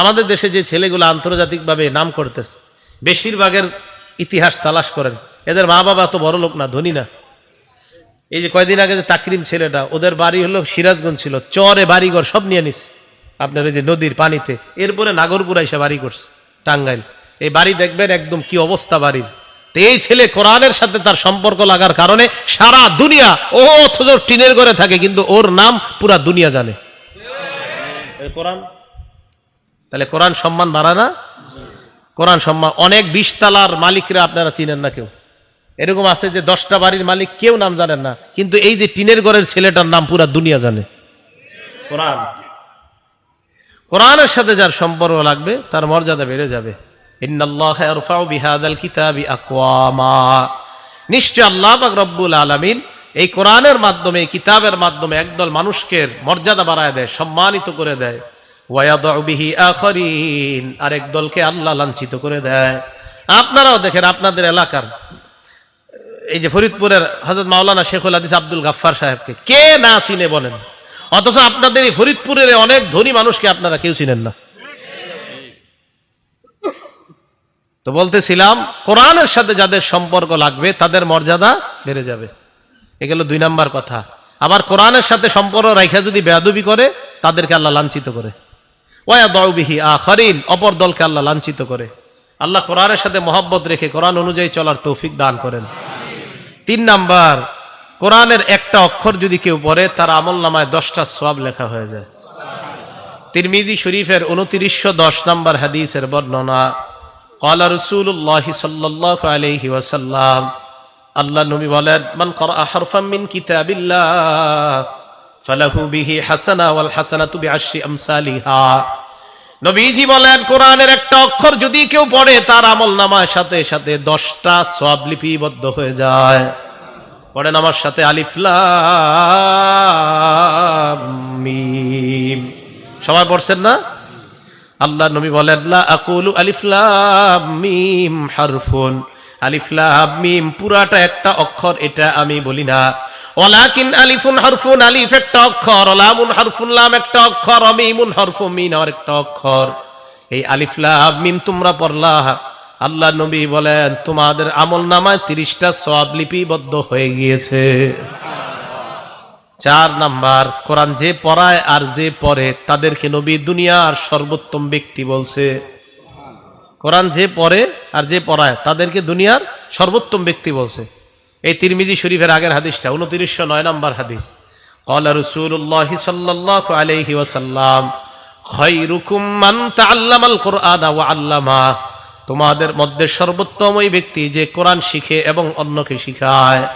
আমাদের দেশে যে ছেলেগুলো আন্তর্জাতিকভাবে নাম করতেছে, বেশিরভাগের ইতিহাস তালাশ করেন। এদের মা বাবা তো বড় লোক না, ধনী না। এই যে কয়দিন আগে যে তাকরিম ছেলেটা, ওদের বাড়ি হলো সিরাজগঞ্জ ছিল, চরে বাড়িঘর সব নিয়ে নিস আপনার এই যে নদীর পানিতে, এরপরে নাগরপুরা এসে বাড়ি করছে, টাঙ্গাইল। এই বাড়ি দেখবেন একদম কি অবস্থা বাড়ির। এই ছেলে কোরআনের সাথে তার সম্পর্ক লাগার কারণে সারা দুনিয়া, ও অথচ টিনের ঘরে থাকে, কিন্তু ওর নাম পুরা দুনিয়া জানে। কোরআন তাহলে কোরআন সম্মান বাড়ায় না? কোরআন সম্মান, অনেক বিশতালার মালিকরা আপনারা চিনেন না কেউ। এরকম আছে যে দশটা বাড়ির মালিক কেউ নাম জানেন না, কিন্তু এই যে টিনের ঘরের ছেলেটার নাম পুরা দুনিয়া জানে। কোরআন। কোরআনের সাথে যার সম্পর্ক লাগবে, তার মর্যাদা বেড়ে যাবে। নিশ্চয় আল্লাহ রব্বুল আলামিন এই কোরআনের মাধ্যমে কিতাবের মাধ্যমে একদল মানুষকে মর্যাদা বাড়ায় দেয়, সম্মানিত করে দেয়। আরেক দলকে আল্লাহ লাঞ্ছিত করে দেয়। আপনারাও দেখেন আপনাদের এলাকার, এই যে ফরিদপুরের হজরত মাওলানা শেখুল হাদিস আব্দুল গাফফার সাহেবকে কে না চিনে বলেন? অথচ আপনাদের এই ফরিদপুরের অনেক ধনী মানুষকে আপনারা কেউ চিনেন না। তো বলতেছিলাম, কোরআনের সাথে যাদের সম্পর্ক লাগবে, তাদের মর্যাদা বেড়ে যাবে। এগুলো দুই নাম্বার কথা। আবার কোরআনের সাথে সম্পর্ক রাখা যদি বেয়াদবি করে, তাদেরকে আল্লাহ লাঞ্ছিত করে। ওয়া দাউবিহি অপর দলকে আল্লাহ লাঞ্ছিত করে। আল্লাহ কোরআনের সাথে মহব্বত রেখে কোরআন অনুযায়ী চলার তৌফিক দান করেন। তিন নাম্বার, কোরআনের একটা অক্ষর যদি কেউ পড়ে, তার আমল নামায় দশটা সোয়াব লেখা হয়ে যায়। তিরমিজি শরীফের উনত্রিশশো দশ নম্বর হাদিসের বর্ণনা কলা রসুল্লাহ সাল্লাহ আলহি আল্লাহ নবী বলেন, মান করা হরফাম কিতাবিল্লাহ। ফালাহু বিহি হাসানা ওয়াল হাসানাতু বিআশরি আমসালিহা। নবীজি বলেন, কোরআনের একটা অক্ষর যদি কেউ পড়ে, তার আমল নামার সাথে সাথে দশটা সব লিপিবদ্ধ হয়ে যায়। পড়েন আমার সাথে আলিফলাম মিম। সবাই পড়ছেন না? আল্লাহ নবী বলেন, লা আকুলু আলিফলাম মিম হারফুন। আলিফলাম মিম পুরাটা একটা অক্ষর, এটা আমি বলি না। ওয়ালাকিন আলিফুন হারফুন আলিফ একটা অক্ষর লামুন হারফুন লাম একটা অক্ষর মিমুন হারফুন মিন আর একটা অক্ষর। এই আলিফলাম মিম তোমরা পড়লা। আল্লাহ নবী বলেন, তোমাদের আমল নামায় তিরিশটা সব লিপিবদ্ধ হয়ে গিয়েছে। চার নাম্বার, কোরআন যে পড়ায় আর যে পড়ে, তাদেরকে নবী দুনিয়ার সর্বোত্তম ব্যক্তি বলছে। কোরআন যে পড়ে আর যে পড়ায়, তাদেরকে দুনিয়ার সর্বোত্তম ব্যক্তি বলছে। এই তিরমিজি শরীফের আগের হাদিসটা, উনতিরিশশো নয় নম্বর হাদিস। কলা রসুল্লাহ সাল্লাহ আলহি ওসাল্লাম কোরআন আল্লামা। তোমাদের মধ্যে সর্বোত্তম ওই ব্যক্তি যে কোরআন শিখে এবং অন্যকে শিখায়।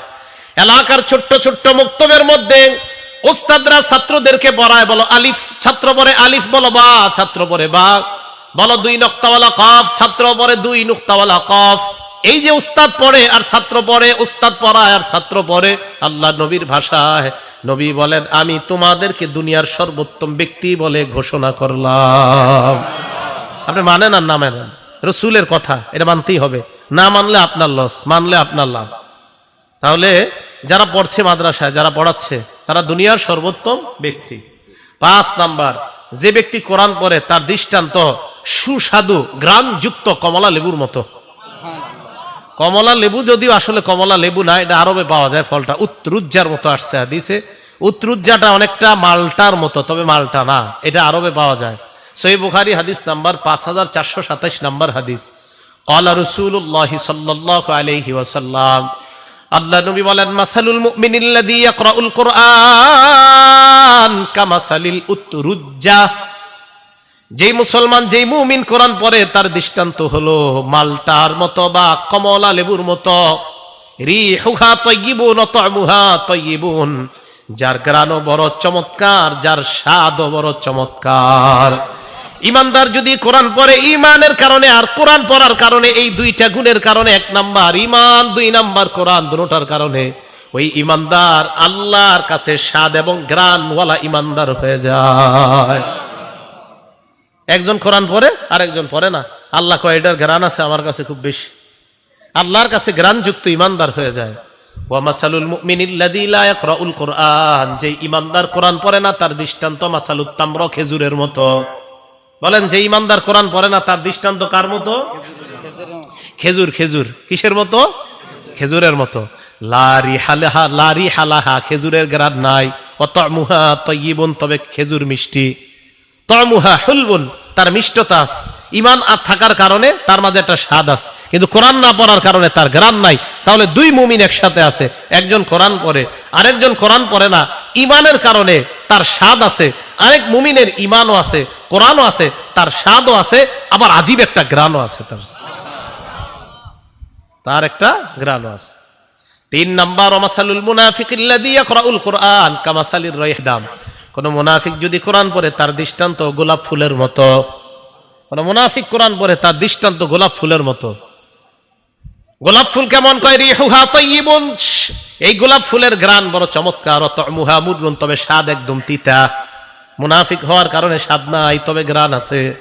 এলাকার ছোট্ট ছোট্ট মুক্তবের মধ্যে ওস্তাদরা ছাত্রদেরকে পড়ায় বলো, আলিফ, ছাত্র পরে আলিফ বলো, বা, ছাত্র পরে বা। বলো, দুই নক্তাওয়ালা কফ, ছাত্র পরে দুই নুক্তাওয়ালা কফ। এই যে উস্তাদ পড়ে আর ছাত্র পড়ে, উস্তাদ পড়ায় আর ছাত্র পড়ে, আল্লাহ নবীর ভাষায় নবী বলেন, আমি তোমাদেরকে দুনিয়ার সর্বোত্তম ব্যক্তি বলে ঘোষণা করলাম। আপনি মানেন আর না মানেন? রসুলের কথা, এটা মানতেই হবে। না মানলে আপনার লস, মানলে আপনার লাভ। তাহলে যারা পড়ছে মাদ্রাসায়, যারা পড়াচ্ছে, তারা দুনিয়ার সর্বোত্তম ব্যক্তি। পাঁচ নাম্বার, যে ব্যক্তি কোরআন পড়ে, তার দৃষ্টান্ত সুস্বাদু, গ্রামযুক্ত কমলা লেবুর মতো। কমলা লেবু যদিও আসলে কমলা লেবু না, এটা আরবে পাওয়া যায় ফলটা। উত্তরুজ্জার মতো আসছে হাদিসে। উত্তরুজ্জাটা অনেকটা মালটার মতো, তবে মালটা না, এটা আরবে পাওয়া যায়। সই বুখারি হাদিস নাম্বার পাঁচ হাজার চারশো সাতাইশ নাম্বার হাদিস। কলা রসুল্লাহ সাল্লাহ আলহি ওয়াসাল্লাম, আল্লাহ নবী বলেন, মাসালুল মুমিনিল্লাযী ইয়াকরাউল কুরআন কামাসালিল উতরুজ্জা যেই মুসলমান, যেই মুমিন কোরআন পড়ে, তার দৃষ্টান্ত হলো মালটার মতো বা কমলা লেবুর মতো। রিহুহা তয়্যিবুন তা'মুহা তয়্যিবুন যার গ্রানও বড় চমৎকার, যার স্বাদও বড় চমৎকার। ইমানদার যদি কোরআন পড়ে, ইমানের কারণে আর কোরআন পড়ার কারণে এই দুইটা গুণের কারণে এক নাম্বার ইমান, দুই নাম্বার কোরআন দুটার কারণে ওই ইমানদার আল্লাহর কাছে স্বাদ এবং গ্রানওয়ালা ইমানদার হয়ে যায়। একজন কোরআন পড়ে আর একজন পড়ে না। আল্লাহ কয়, এটার গ্রান আছে আমার কাছে খুব বেশি। আল্লাহর কাছে গ্রানযুক্ত ইমানদার হয়ে যায়। ওয়ামাসালুল মুমিনিল্লাযী লা ইয়াকরাউল কোরআন। যে ইমানদার কোরআন পড়ে না, তার দৃষ্টান্ত মাসালুত তামর খেজুরের মতো। বলেন যে ইমানদার কোরআন পড়ে না, তার দৃষ্টান্ত কার মতো? খেজুর খেজুর। কিসের মতো? খেজুরের মতো। লারি হালাহা লারি হালাহা খেজুরের গ্রান নাই। অত মুহা তৈবন তবে খেজুর মিষ্টি। তমুহা হুলবুন তার মিষ্টতা আছে। ইমান আর থাকার কারণে তার মাঝে একটা স্বাদ আছে। কিন্তু কোরআন না পড়ার কারণে তার গ্রাম নাই। তাহলে দুই মুমিন একসাথে আছে। একজন কোরআন পড়ে, আরেকজন কোরআন পড়ে না। ইমানের কারণে তার স্বাদ আছে। আরেক মুমিনের ইমানও আছে, কোরআনও আছে, তার স্বাদও আছে, আবার আজীব একটা গ্রানও আছে তার। তার একটা গ্রানও আছে। তিন নাম্বার ওমাসালুল মুনাফিকিল্লাযী ইয়াকরাউল কুরআন, কামাসালির রাইহদাম। কোন মুনাফিক যদি কোরআন পড়ে, তার দৃষ্টান্ত গোলাপ ফুলের মতো। কোন মুনাফিক কোরআন পড়ে, তার দৃষ্টান্ত গোলাপ ফুলের মতো। গোলাপ ফুল কেমন কয়? রিহুহা তাইয়িবুন এই গোলাপ ফুলের গ্রান বড় চমৎকার। মুহা মুদরুন তবে স্বাদ একদম তিতা। মুনাফিক হওয়ার কারণে স্বাদ নাই, তবে গ্রান আছে।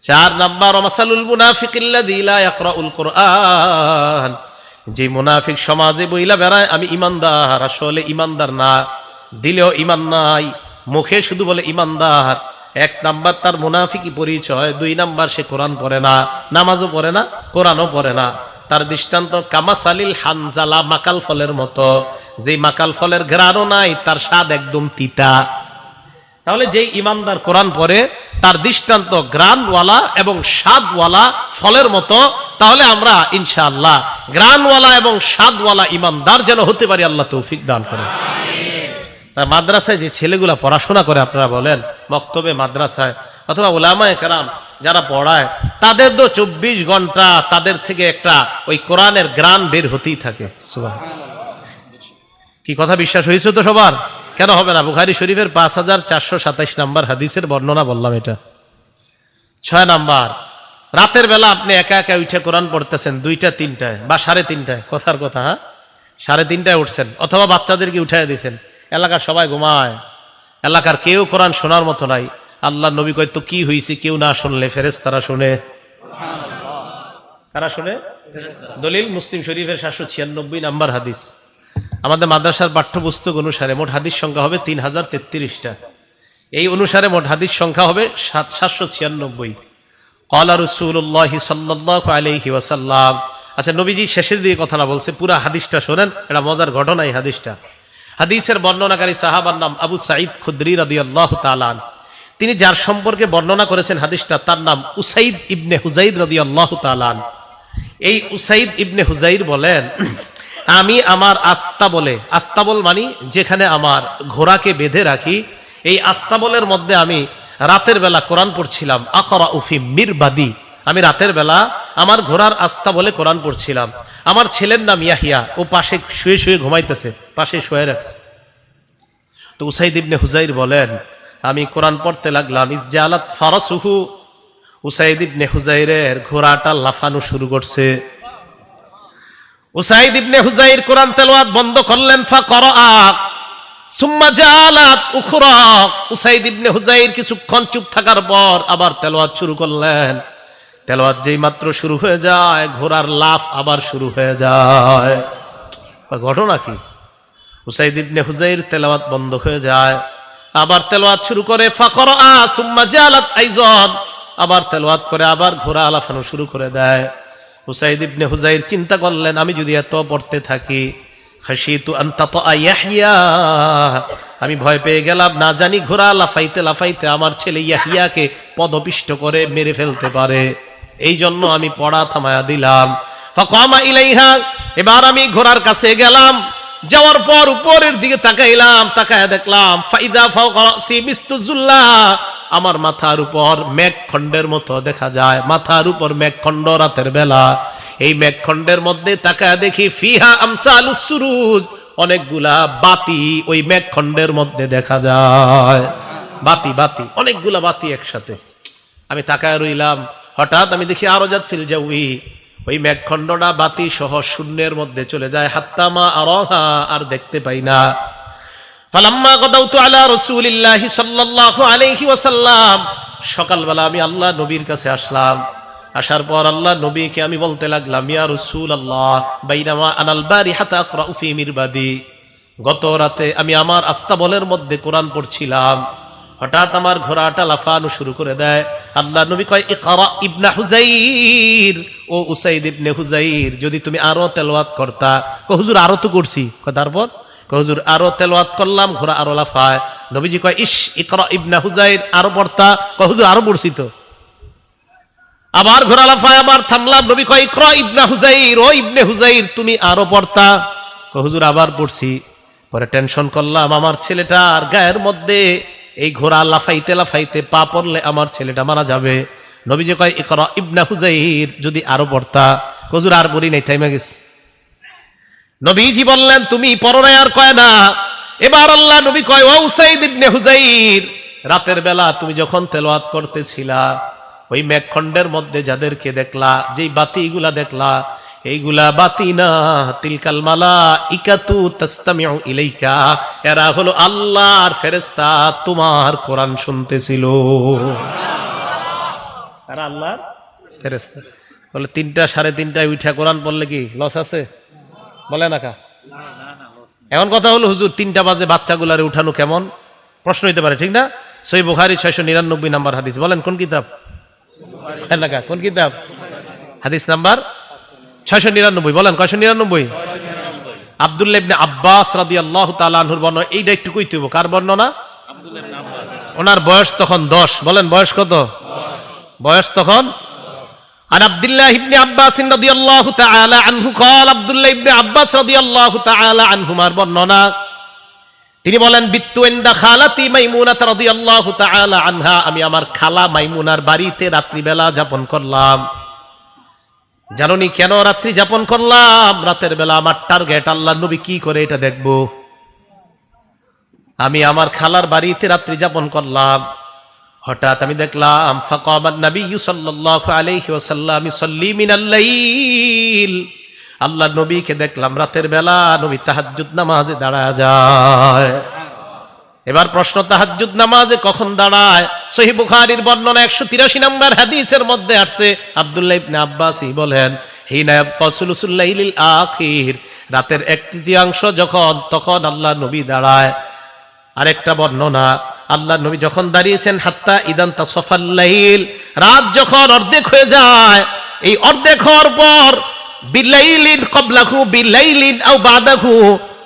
চার নাম্বার মাসালুল ইয়াকরাউল কুরআন। যে মুনাফিক সমাজে বইলা বেড়ায়, আমি ইমানদার। আসলে ইমানদার না। দিলেও ইমান নাই, মুখে শুধু বলে ইমানদার এক নাম্বার তার মুনাফিকি পরিচয়, দুই নাম্বার সে কোরআন পড়ে না, নামাজও পড়ে না, কোরআনও পড়ে না। তার দৃষ্টান্ত কামাসালিল হানজালা মাকাল ফলের মতো। যে মাকাল ফলের গ্রানও নাই, তার স্বাদ একদম তিতা। তাহলে যে ইমানদার কোরআন পড়ে, তার দৃষ্টান্ত গ্রানওয়ালা এবং স্বাদওয়ালা ফলের মতো, তাহলে আমরা ইনশাআল্লাহ গ্রানওয়ালা এবং স্বাদওয়ালা ইমানদার যেন হতে পারি, আল্লাহ তৌফিক দান করে তার মাদ্রাসায় যে ছেলেগুলা পড়াশোনা করে আপনারা বলেন, মক্তবে, মাদ্রাসায়, অথবা ওলামায় কেরাম যারা পড়ায়, তাদের তো চব্বিশ ঘণ্টা তাদের থেকে একটা ওই কোরআনের গ্রান বের হতেই থাকে। কি কথা বিশ্বাস হয়েছে তো সবার? কেন হবে না? বুখারি শরীফের পাঁচ হাজার চারশো সাতাইশ নাম্বার হাদিসের বর্ণনা বললাম এটা। ছয় নাম্বার, রাতের বেলা আপনি একা একা উঠে কোরআন পড়তেছেন দুইটা, তিনটায়, বা সাড়ে তিনটায়, কথার কথা হ্যাঁ? সাড়ে তিনটায় উঠছেন, অথবা বাচ্চাদেরকে উঠাই দিয়েছেন এলাকার সবাই ঘুমায়। এলাকার কেউ কোরআন শোনার মতো নাই। আল্লাহ নবী কয়, তো কি হয়েছে কেউ না শুনলে? ফেরেস তারা শুনে। কারা শুনে? দলিল, মুসলিম শরীফের সাতশো ছিয়ানব্বই নাম্বার হাদিস। আমাদের মাদ্রাসার পাঠ্যপুস্তক অনুসারে মোট হাদিস সংখ্যা হবে তিন হাজার তেত্রিশটা। এই অনুসারে মোট হাদিস সংখ্যা হবে সাত সাতশো ছিয়ানব্বই। কলা রসুল্লাহ সাল্লাহ আলহি ওয়াসাল্লাম। আচ্ছা নবীজি শেষের দিকে কথাটা বলছে, পুরা হাদিসটা শোনেন, এটা মজার ঘটনা এই হাদিসটা। হাদিসের বর্ণনাকারী সাহাবার নাম আবু সাঈদ খুদ্রি রাদি আল্লাহ তালান তিনি যার সম্পর্কে বর্ণনা করেছেন হাদিসটা, তার নাম উসাইদ ইবনে হুজাইদ রদি আল্লাহ তালান এই উসাইদ ইবনে হুজাইর বলেন, আমি আমার আস্তাবলে আস্তাবল মানি যেখানে আমার ঘোড়াকে বেঁধে রাখি, এই আস্তাবলের মধ্যে আমি রাতের বেলা কোরআন পড়ছিলাম। আকরা উফি মিরবাদি। আমি রাতের বেলা আমার ঘোড়ার আস্থা বলে কোরআন পড়ছিলাম। আমার ছেলের নাম ইয়াহিয়া। ও পাশে শুয়ে শুয়ে ঘুমাইতেছে। পাশে শুয়ে রাখছে। তো উসাইদ ইবনে হুজাইর বলেন, আমি কোরআন পড়তে লাগলাম ইসজালাত ফারাসুহু? উসাইদ ইবনে হুজাইরের ঘোড়াটা লাফানো শুরু করছে। উসাইদ ইবনে হুজাইর কোরআন তেলাওয়াত বন্ধ করলেন ফা করা সুম্মা জালাত উখরা। উসাইদ ইবনে হুজাইর কিছুক্ষণ চুপ থাকার পর আবার তেলাওয়াত শুরু করলেন। তেলাওয়াত যেই মাত্র শুরু হয়ে যায়, ঘোড়ার লাফ আবার শুরু হয়ে যায়। ঘটনা কি? উসাইদ ইবনে হুজাইর তেলাওয়াত বন্ধ হয়ে যায়। আবার তেলাওয়াত শুরু করে ফাকর আ সুম্মা জালাত আইজন। আবার তেলাওয়াত করে, আবার ঘোড়া আলাফানো শুরু করে দেয়। হুসাইদ ইবনে হুজাইর চিন্তা করলেন, আমি যদি এত পড়তে থাকি খাসিতু আন্তাত ইয়াহিয়া আমি ভয় পেয়ে গেলাম, না জানি ঘোড়া লাফাইতে লাফাইতে আমার ছেলে ইয়াহিয়াকে পদপিষ্ট করে মেরে ফেলতে পারে। এই জন্য আমি পড়া থামায়া দিলাম। ফাকামা ইলাইহা। এবার আমি ঘোড়ার কাছে গেলাম। যাওয়ার পর উপরের দিকে তাকাইলাম, তাকায় দেখলাম, ফাইদা আমার মাথার উপর মেঘখণ্ডের মতো দেখা যায়, মাথার উপর মেঘখণ্ড রাতের বেলা। এই মেঘখণ্ডের মধ্যে তাকায় দেখি ফিহা আমসালুস সুরুজ, অনেকগুলা বাতি ওই মেঘখণ্ডের মধ্যে দেখা যায়। বাতি বাতি, অনেকগুলা বাতি একসাথে। আমি তাকায় রইলাম, হঠাৎ আমি দেখি আরও যাত ফিল যাউই ওই মেঘখণ্ডটা বাতি সহ শূন্যের মধ্যে চলে যায়। হাত্তামা আরহা, আর দেখতে পাই না। ফালাম্মা ওয়াসাল্লাম। সকালবেলা আমি আল্লাহ নবীর কাছে আসলাম। আসার পর আল্লাহ নবীকে আমি বলতে লাগলাম, ইয়া বাইনামা আকরাউ ফি মিরবাদি। গত রাতে আমি আমার আস্তাবলের মধ্যে কোরআন পড়ছিলাম। হঠাৎ আমার ঘোড়াটা লাফানো শুরু করে দেয়। আল্লাহ নবী কয়, ইকরা ইবনা হুজাইর ও উসাইদ ইবনে হুজাইর যদি তুমি আরও তেলাওয়াত করতা। কয়, হুজুর, আরও তো করছি। কয়, তারপর? হুজুর, আরও তেলাওয়াত করলাম, ঘোড়া আরও লাফায়। নবীজি কয় ইস ইকরা ইবনা হুজাইর আরও পড়তা? কয়, হুজুর, আরও পড়ছি তো। আবার ঘোড়া লাফায়, আবার থামলাম। নবী কয়, ইকরা ইবনা হুজাইর ও ইবনে হুজাইর তুমি আরও পড়তা? কয়, হুজুর, আবার পড়ছি। পরে টেনশন করলাম, আমার ছেলেটার গায়ের মধ্যে এই ঘোড়া লাফাইতে লাফাইতে পা পড়লে আমার ছেলেটা মারা যাবে। নবীজি কয়, ইকরা ইবনা হুজাইর যদি আরও পড়তা। কয় হুজুর, আর বলি নাই, থাইমা গেছে। নবীজি বললেন, তুমি পরনে আর কয় না। এবার আল্লাহ নবী কয়, ও উসাইদ ইবনে হুজাইর রাতের বেলা তুমি যখন তেলাওয়াত করতেছিলা, ওই মেঘখণ্ডের মধ্যে যাদেরকে দেখলা, যেই বাতিগুলা দেখলা এইগুলা বাতিনা তিলকাল মালা ইকাতু তাস্তামিউ ইলাইকা এরা হলো আল্লাহর ফেরেশতা তোমার কোরআন শুনতেছিল। এরা আল্লাহর ফেরেশতা। বলে তিনটা সাড়ে তিনটায় উঠা কোরআন পড়লে কি লস আছে? বলে না কা? এমন কথা হলো হুজুর তিনটা বাজে বাচ্চাগুলারে উঠানো কেমন? প্রশ্ন হইতে পারে ঠিক না? সই বুখারি ছয়শো নিরানব্বই নাম্বার হাদিস। বলেন কোন কিতাব? কোন কিতাব? হাদিস নাম্বার ছয়শো নিরানব্বই বলেন কয়শো নিরানব্বই আবদুল্লাহ ইবনে আব্বাস রাদি আল্লাহ তালাহুর বর্ণনা এইটা একটু কইতে হইব। কার বর্ণনা ওনার বয়স তখন দশ বলেন বয়স কত বয়স তখন عن عبد الله بن عباس رضي الله تعالى عنه قال عبد الله بن عباس رضي الله تعالى عنهما বর্ণনা তিনি বলেন বিত্তু এন্ডা খালাতি মাইমুনাত রাদিয়াল্লাহু তাআলা আনহা আমি আমার খালা মাইমুনার বাড়িতে রাত্রিবেলা যাপন করলাম জাননি কেন রাত্রি যাপন করলাম? রাতের বেলা আমার টার্গেট আল্লাহ নবী কি করে এটা দেখব? আমি আমার খালার বাড়িতে রাত্রি যাপন করলাম। হঠাৎ আমি দেখলাম ফাকামান নবী সাল্লাল্লাহু আলাইহি ওয়াসাল্লাম ইসাল্লি মিনাল লাইল। আল্লাহ নবীকে দেখলাম, রাতের বেলা নবী তাহাজ্জুদ নামাজে দাঁড়ায় যায়। এবার প্রশ্ন, তাহাজ্জুদ নামাজে কখন দাঁড়ায়? সহি বুখারীর বর্ণনা একশো তিরাশি নম্বর হাদিসের মধ্যে আসছে। আব্দুল্লাহ ইবনে আব্বাসই বলেন, হিনা ইয়াবকা সুলুসুল্লাইলিল আখির। রাতের এক তৃতীয়াংশ যখন, তখন আল্লাহ নবী দাঁড়ায়। আরেকটা বর্ণনা, আল্লাহ নবী যখন দাঁড়িয়েছেন, হাত্তা ইদান তাসফাল্লাইল রাত যখন অর্ধেক হয়ে যায়, এই অর্ধেক হওয়ার পর, বিলাইলিন কবলাহু, বিলাইলিন আও বাদাহু।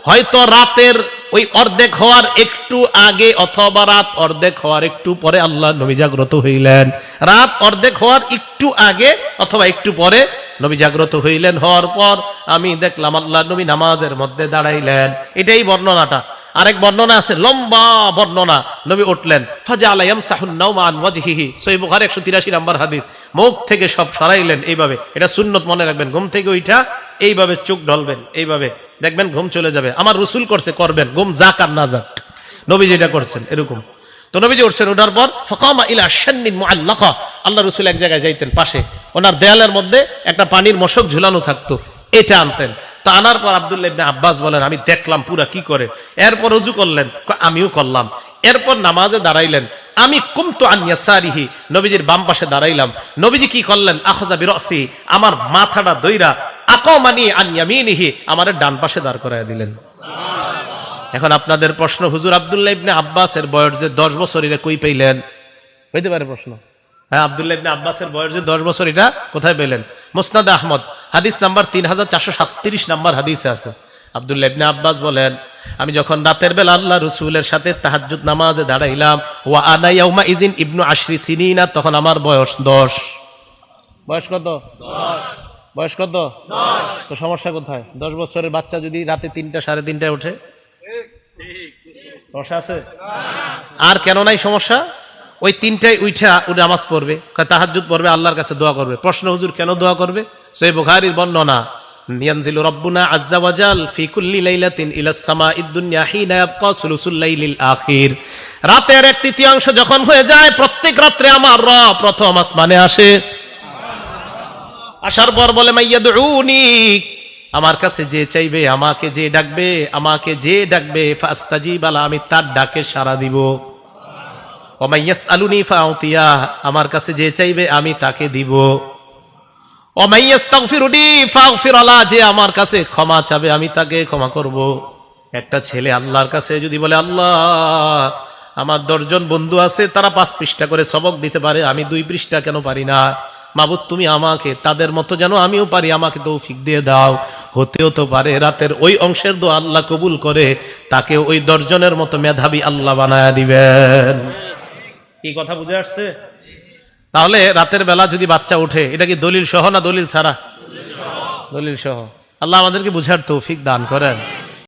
হয়তো রাতের ওই অর্ধেক হওয়ার একটু আগে অথবা রাত অর্ধেক হওয়ার একটু পরে আল্লাহ নবী জাগ্রত হইলেন। রাত অর্ধেক হওয়ার একটু আগে অথবা একটু পরে নবী জাগ্রত হইলেন। হওয়ার পর আমি দেখলাম আল্লাহ নবী নামাজের মধ্যে দাঁড়াইলেন। এটাই বর্ণনাটা। আরেক বর্ণনা আছে, লম্বা বর্ণনা। নবী উঠলেন ফাজা আলাইয়াম সাহুন নাউমান ওয়াজহিহি। সই বুখারী 183 নাম্বার হাদিস। মুখ থেকে সব সরাইলেন এইভাবে। এটা সুন্নত মনে রাখবেন। ঘুম থেকে ওইটা এইভাবে চোখ ঢলবেন, এইভাবে। দেখবেন ঘুম চলে যাবে। আমার রসুল করছে, করবেন। ঘুম যাক আর না যাক। নবী যেটা করছেন, এরকম। তো নবীজি উঠছেন, ওঠার পর ফকামা ইলা মুআল্লাকা। আল্লাহ রসুল এক জায়গায় যাইতেন পাশে। ওনার দেয়ালের মধ্যে একটা পানির মশক ঝুলানো থাকতো। এটা আনতেন। তা আনার পর আব্দুল্লাহ ইবনে আব্বাস বলেন, আমি দেখলাম পুরা কি করে? এরপর রুজু করলেন আমিও করলাম। এরপর নামাজে দাঁড়াইলেন। আমি কুমতু আনিয়া সারিহি নবীজির বাম পাশে দাঁড়াইলাম। নবীজি কি করলেন? আখজা বিরসি, আমার মাথাটা দইরা, আকমানি আনিয়ামিনিহি আমার ডান পাশে দাঁড় করায় দিলেন। এখন আপনাদের প্রশ্ন, হুজুর আব্দুল্লাহ ইবনে আব্বাসের বয়স যে দশ বছর, এটা কই পাইলেন? হইতে পারে প্রশ্ন। হ্যাঁ আব্দুল্লাহ ইবনে আব্বাসের বয়স যে দশ বছর, এটা কোথায় পেলেন মুসনাদ আহমদ, হাদিস নাম্বার তিন হাজার চারশো সাতত্রিশ নাম্বার হাদিসে আছে। আব্দুল্লাহ ইবনে আব্বাস বলেন আমি যখন রাতের বেলা আল্লাহ রসুলের সাথে তাহাজ্জুদ নামাজে দাঁড়াইলাম ওয়া আনা ইয়াউমা ইজিন ইবনু আশরি সিনিনা তখন আমার বয়স দশ। বয়স কত? বয়স কত? তো সমস্যা কোথায়? দশ বছরের বাচ্চা যদি রাতে তিনটা সাড়ে তিনটায় ওঠে? সমস্যা আছে? আর কেন নাই সমস্যা? ওই তিনটায় উঠা ও নামাজ পড়বে। তাহাজুদ পড়বে আল্লাহর কাছে দোয়া করবে। প্রশ্ন হুজুর কেন দোয়া করবে? সই বুখারীর বর্ণনা। ইয়ানজিলু রাব্বুনা আজ্জা ওয়াজাল ফি কুল্লি লাইলাতিন ইলাস সামাঈদ দুনিয়া হিনা ইয়াবকা সুলুসুল লাইলিল আখির। রাতের এক তৃতীয়াংশ যখন হয়ে যায়, প্রত্যেক রাত্রে আমার রব প্রথম আসমানে আসে। আসার পর বলে মাইয়াদউনি আমার কাছে যে চাইবে, আমাকে যে ডাকবে, আমাকে যে ডাকবে ফাস্তাজিবালা আমি তার ডাকে সাড়া দিব। ওমাইয়াস আলুনি ফাউতিয়া, আমার কাছে যে চাইবে, আমি তাকে দিব ওমাইয়াস তাগফিরুনি ফাগফির আলা যে আমার কাছে ক্ষমা চাবে, আমি তাকে ক্ষমা করব। একটা ছেলে আল্লাহর কাছে যদি বলে, আল্লাহ, আমার দশজন বন্ধু আছে, তারা পাঁচ পৃষ্ঠা করে সবক দিতে পারে, আমি দুই পৃষ্ঠা কেন পারি না? মাবুদ, তুমি আমাকে, তাদের মতো যেন আমিও পারি, আমাকে তৌফিক দিয়ে দাও। হতেও তো পারে, রাতের ওই অংশের দো আল্লাহ কবুল করে, তাকে ওই দর্জনের মতো মেধাবী আল্লাহ বানায় দিবেন। কি কথা বুঝে আসছে? তাহলে রাতের বেলা যদি বাচ্চা উঠে এটা কি দলিল সহ না দলিল ছাড়া? দলিল সহ। আল্লাহ আমাদেরকে বুঝার তৌফিক দান করেন।